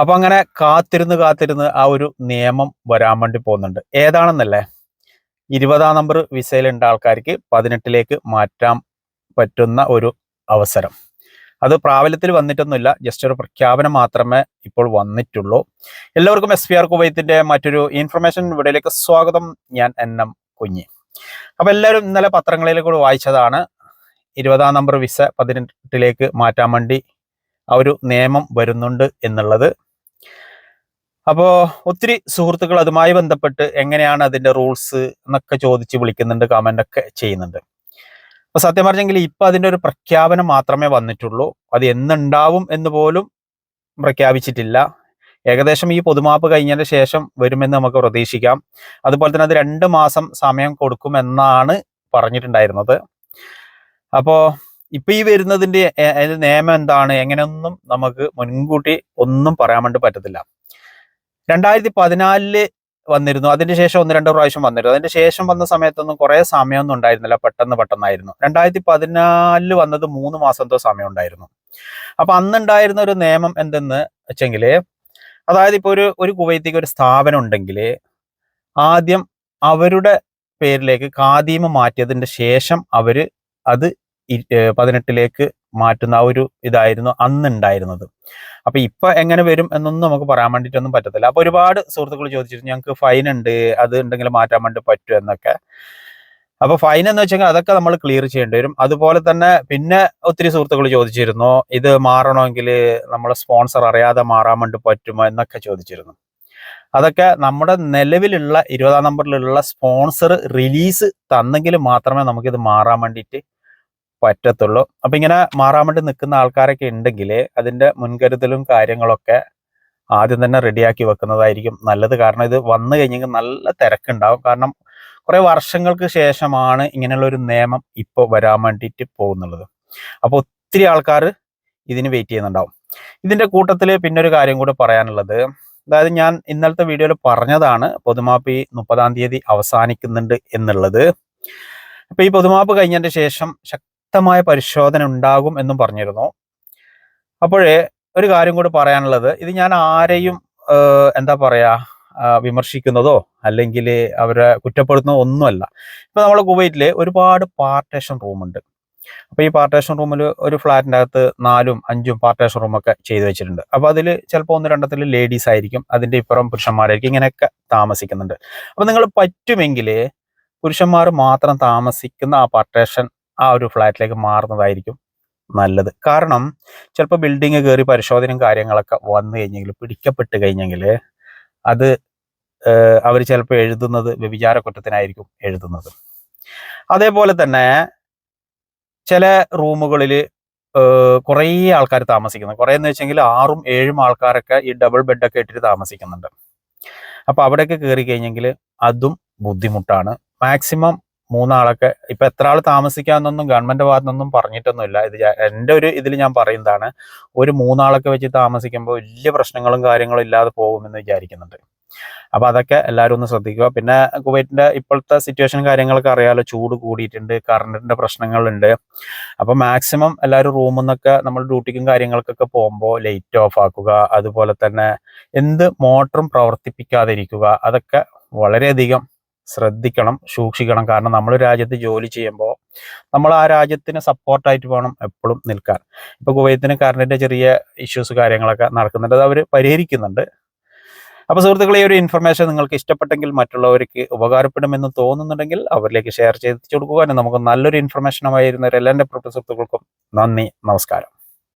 അപ്പൊ അങ്ങനെ കാത്തിരുന്ന് കാത്തിരുന്ന് ആ ഒരു നിയമം വരാൻ വേണ്ടി പോകുന്നുണ്ട്. ഏതാണെന്നല്ലേ? ഇരുപതാം നമ്പർ വിസയിലുണ്ട ആൾക്കാർക്ക് പതിനെട്ടിലേക്ക് മാറ്റാൻ പറ്റുന്ന ഒരു അവസരം. അത് പ്രാബല്യത്തിൽ വന്നിട്ടൊന്നുമില്ല. ജസ്റ്റ് ഒരു പ്രഖ്യാപനം മാത്രമേ ഇപ്പോൾ വന്നിട്ടുള്ളൂ. എല്ലാവർക്കും എസ് പി ആർ കുവൈത്തിന്റെ മറ്റൊരു ഇൻഫർമേഷൻ വീഡിയോയിലേക്ക് സ്വാഗതം. ഞാൻ എൻ എം കുഞ്ഞി. അപ്പൊ എല്ലാവരും ഇന്നലെ പത്രങ്ങളിൽ കൂടെ വായിച്ചതാണ് ഇരുപതാം നമ്പർ വിസ പതിനെട്ടിലേക്ക് മാറ്റാൻ വേണ്ടി ആ ഒരു നിയമം വരുന്നുണ്ട് എന്നുള്ളത്. അപ്പോൾ ഒത്തിരി സുഹൃത്തുക്കൾ അതുമായി ബന്ധപ്പെട്ട് എങ്ങനെയാണ് അതിന്റെ റൂൾസ് എന്നൊക്കെ ചോദിച്ച് വിളിക്കുന്നുണ്ട് കമന്റ് ഒക്കെ ചെയ്യുന്നുണ്ട്. അപ്പൊ സത്യം പറഞ്ഞെങ്കിൽ ഇപ്പൊ അതിന്റെ ഒരു പ്രഖ്യാപനം മാത്രമേ വന്നിട്ടുള്ളൂ. അത് എന്നുണ്ടാവും എന്ന് പോലും പ്രഖ്യാപിച്ചിട്ടില്ല. ഏകദേശം ഈ പൊതുമാപ്പ് കഴിഞ്ഞതിന് ശേഷം വരുമെന്ന് നമുക്ക് പ്രതീക്ഷിക്കാം. അതുപോലെ തന്നെ അത് രണ്ട് മാസം സമയം കൊടുക്കുമെന്നാണ് പറഞ്ഞിട്ടുണ്ടായിരുന്നത്. അപ്പോ ഇപ്പൊ ഈ വരുന്നതിന്റെ നിയമം എന്താണ്? എങ്ങനെയൊന്നും നമുക്ക് മുൻകൂട്ടി ഒന്നും പറയാൻ വേണ്ടി പറ്റത്തില്ല. രണ്ടായിരത്തി പതിനാലിൽ വന്നിരുന്നു. അതിന് ശേഷം ഒന്ന് രണ്ട് പ്രാവശ്യം വന്നിരുന്നു. അതിന്റെ ശേഷം വന്ന സമയത്തൊന്നും കുറെ സമയമൊന്നും ഉണ്ടായിരുന്നില്ല. പെട്ടെന്ന് പെട്ടെന്നായിരുന്നു. രണ്ടായിരത്തി പതിനാലിൽ വന്നത് മൂന്ന് മാസത്തോ സമയം ഉണ്ടായിരുന്നു അപ്പൊ അന്നുണ്ടായിരുന്ന ഒരു നിയമം എന്തെന്ന് വെച്ചെങ്കിൽ അതായത് ഇപ്പൊ ഒരു ഒരു കുവൈത്തിക്ക് ഒരു സ്ഥാപനം ഉണ്ടെങ്കിൽ ആദ്യം അവരുടെ പേരിലേക്ക് കാതീമ മാറ്റിയതിന്റെ ശേഷം അവർ അത് പതിനെട്ടിലേക്ക് മാറ്റുന്ന ആ ഒരു ഇതായിരുന്നു അന്നുണ്ടായിരുന്നത്. അപ്പൊ ഇപ്പൊ എങ്ങനെ വരും എന്നൊന്നും നമുക്ക് പറയാൻ വേണ്ടിയിട്ടൊന്നും പറ്റത്തില്ല. അപ്പൊ ഒരുപാട് സുഹൃത്തുക്കൾ ചോദിച്ചിരുന്നു ഞങ്ങൾക്ക് ഫൈൻ ഉണ്ട് അത് ഉണ്ടെങ്കിൽ മാറ്റാൻ വേണ്ടി പറ്റും? എന്നൊക്കെ. അപ്പൊ ഫൈൻ എന്ന് വെച്ചാൽ അതൊക്കെ നമ്മൾ ക്ലിയർ ചെയ്യേണ്ടി വരും. അതുപോലെ തന്നെ പിന്നെ ഒത്തിരി സുഹൃത്തുക്കൾ ചോദിച്ചിരുന്നു ഇത് മാറണമെങ്കിൽ നമ്മളെ സ്പോൺസർ അറിയാതെ മാറാൻ വേണ്ടി പറ്റുമോ? എന്നൊക്കെ ചോദിച്ചിരുന്നു. അതൊക്കെ നമ്മുടെ നിലവിലുള്ള ഇരുപതാം നമ്പറിലുള്ള സ്പോൺസർ റിലീസ് തന്നെങ്കിൽ മാത്രമേ നമുക്കിത് മാറാൻ വേണ്ടിയിട്ട് പറ്റത്തുള്ളൂ. അപ്പൊ ഇങ്ങനെ മാറാൻ വേണ്ടി നിൽക്കുന്ന ആൾക്കാരൊക്കെ ഉണ്ടെങ്കിൽ അതിന്റെ മുൻകരുതലും കാര്യങ്ങളൊക്കെ ആദ്യം തന്നെ റെഡിയാക്കി വെക്കുന്നതായിരിക്കും നല്ലത്. കാരണം ഇത് വന്നു കഴിഞ്ഞെങ്കിൽ നല്ല തിരക്കുണ്ടാവും. കാരണം കുറെ വർഷങ്ങൾക്ക് ശേഷമാണ് ഇങ്ങനെയുള്ള ഒരു നിയമം ഇപ്പോൾ വരാൻ വേണ്ടിയിട്ട് പോകുന്നുള്ളത്. അപ്പോൾ ഒത്തിരി ആൾക്കാർ ഇതിന് വെയിറ്റ് ചെയ്യുന്നുണ്ടാവും. ഇതിന്റെ കൂട്ടത്തിൽ പിന്നെ ഒരു കാര്യം കൂടി പറയാനുള്ളത്. അതായത് ഞാൻ ഇന്നലത്തെ വീഡിയോയിൽ പറഞ്ഞതാണ് പൊതുമാപ്പ് ഈ മുപ്പതാം തീയതി അവസാനിക്കുന്നുണ്ട് എന്നുള്ളത്. അപ്പൊ ഈ പൊതുമാപ്പ് കഴിഞ്ഞതിന്റെ ശേഷം ശക്തമായ പരിശോധന ഉണ്ടാകും എന്നും പറഞ്ഞിരുന്നു. അപ്പോഴേ ഒരു കാര്യം കൂടി പറയാനുള്ളത്. ഇത് ഞാൻ ആരെയും എന്താ പറയാ വിമർശിക്കുന്നതോ അല്ലെങ്കിൽ അവരെ കുറ്റപ്പെടുത്തുന്നതോ ഒന്നുമല്ല. ഇപ്പൊ നമ്മളെ കുവൈറ്റിൽ ഒരുപാട് പാർട്ടേഷൻ റൂമുണ്ട്. അപ്പോൾ ഈ പാർട്ടേഷൻ റൂമിൽ ഒരു ഫ്ലാറ്റിന്റെ അകത്ത് നാലും അഞ്ചും പാർട്ടേഷൻ റൂമൊക്കെ ചെയ്തു വെച്ചിട്ടുണ്ട്. അപ്പോൾ അതിൽ ചിലപ്പോൾ ഒന്ന് രണ്ടത്തിൽ ലേഡീസ് ആയിരിക്കും അതിന്റെ ഇപ്പുറം പുരുഷന്മാരായിരിക്കും ഇങ്ങനെയൊക്കെ താമസിക്കുന്നുണ്ട്. അപ്പോൾ നിങ്ങൾ പറ്റുമെങ്കിൽ പുരുഷന്മാർ മാത്രം താമസിക്കുന്ന ആ പാർട്ടേഷൻ ആ ഒരു ഫ്ലാറ്റിലേക്ക് മാറുന്നതായിരിക്കും നല്ലത്. കാരണം ചിലപ്പോൾ ബിൽഡിങ് കയറി പരിശോധനയും കാര്യങ്ങളൊക്കെ വന്നു കഴിഞ്ഞെങ്കിൽ പിടിക്കപ്പെട്ട് കഴിഞ്ഞെങ്കിൽ അത് അവർ ചിലപ്പോൾ എഴുതുന്നത് വ്യഭിചാര കുറ്റത്തിനായിരിക്കും എഴുതുന്നത്. അതേപോലെ തന്നെ ചില റൂമുകളിൽ കുറേ ആൾക്കാർ താമസിക്കുന്നു. കുറേ എന്ന് വെച്ചെങ്കിൽ ആറും ഏഴും ആൾക്കാരൊക്കെ ഈ ഡബിൾ ബെഡൊക്കെ ഇട്ടിട്ട് താമസിക്കുന്നുണ്ട്. അപ്പോൾ അവിടെയൊക്കെ കയറി കഴിഞ്ഞെങ്കിൽ അതും ബുദ്ധിമുട്ടാണ്. മാക്സിമം മൂന്നാളൊക്കെ ഇപ്പൊ എത്ര ആൾ താമസിക്കാന്നൊന്നും ഗവൺമെന്റ് ഭാഗത്തു നിന്നൊന്നും പറഞ്ഞിട്ടൊന്നുമില്ല. ഇത് എന്റെ ഒരു ഇതിൽ ഞാൻ പറയുന്നതാണ് ഒരു മൂന്നാളൊക്കെ വെച്ച് താമസിക്കുമ്പോൾ വലിയ പ്രശ്നങ്ങളും കാര്യങ്ങളും ഇല്ലാതെ പോകുമെന്ന് വിചാരിക്കുന്നുണ്ട്. അപ്പൊ അതൊക്കെ എല്ലാവരും ഒന്ന് ശ്രദ്ധിക്കുക. പിന്നെ കുവൈറ്റിന്റെ ഇപ്പോഴത്തെ സിറ്റുവേഷൻ കാര്യങ്ങളൊക്കെ അറിയാലോ ചൂട് കൂടിയിട്ടുണ്ട് കറണ്ടിന്റെ പ്രശ്നങ്ങളുണ്ട്. അപ്പൊ മാക്സിമം എല്ലാവരും റൂമിൽ നിന്നൊക്കെ നമ്മൾ ഡ്യൂട്ടിക്കും കാര്യങ്ങൾക്കൊക്കെ പോകുമ്പോൾ ലൈറ്റ് ഓഫ് ആക്കുക അതുപോലെ തന്നെ എന്ത് മോട്ടറും പ്രവർത്തിപ്പിക്കാതിരിക്കുക അതൊക്കെ വളരെയധികം ശ്രദ്ധിക്കണം സൂക്ഷിക്കണം. കാരണം നമ്മൾ രാജ്യത്ത് ജോലി ചെയ്യുമ്പോൾ നമ്മൾ ആ രാജ്യത്തിന് സപ്പോർട്ടായിട്ട് വേണം എപ്പോഴും നിൽക്കാൻ. ഇപ്പൊ കുവൈത്തിന് കറണ്ടിന്റെ ചെറിയ ഇഷ്യൂസ് കാര്യങ്ങളൊക്കെ നടക്കുന്നുണ്ട്. അത് അവർ പരിഹരിക്കുന്നുണ്ട്. അപ്പോൾ സുഹൃത്തുക്കളെ ഈ ഒരു ഇൻഫർമേഷൻ നിങ്ങൾക്ക് ഇഷ്ടപ്പെട്ടെങ്കിൽ മറ്റുള്ളവർക്ക് ഉപകാരപ്പെടുമെന്ന് തോന്നുന്നുണ്ടെങ്കിൽ അവരിലേക്ക് ഷെയർ ചെയ്തു കൊടുക്കുക. നമുക്ക് നല്ലൊരു ഇൻഫർമേഷനുമായിരുന്ന എല്ലാ എന്റെ പ്രൊഫസർ നന്ദി നമസ്കാരം.